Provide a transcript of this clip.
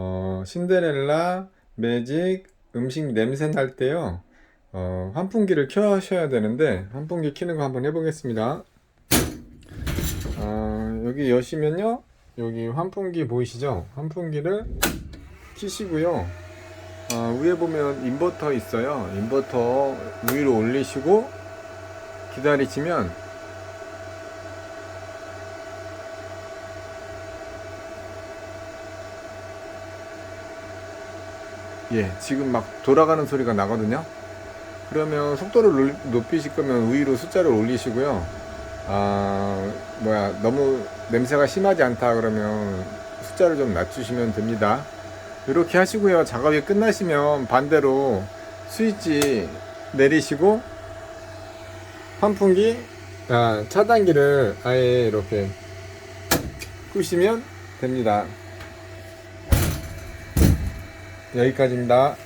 어, 신데렐라, 매직, 음식 냄새 날 때요. 어, 환풍기를 켜셔야 되는데 환풍기 켜는 거 한번 해보겠습니다. 어, 여기 여시면요. 여기 환풍기 보이시죠? 환풍기를 키시고요. 어, 위에 보면 인버터 있어요. 인버터 위로 올리시고 기다리시면 예, 지금 막 돌아가는 소리가 나거든요. 그러면 속도를 놀- 높이실 거면 위로 숫자를 올리시고요. 아, 뭐야, 너무 냄새가 심하지 않다 그러면 숫자를 좀 낮추시면 됩니다. 이렇게 하시고요. 작업이 끝나시면 반대로 스위치 내리시고 환풍기 아, 차단기를 아예 이렇게 끄시면 됩니다. 여기까지입니다.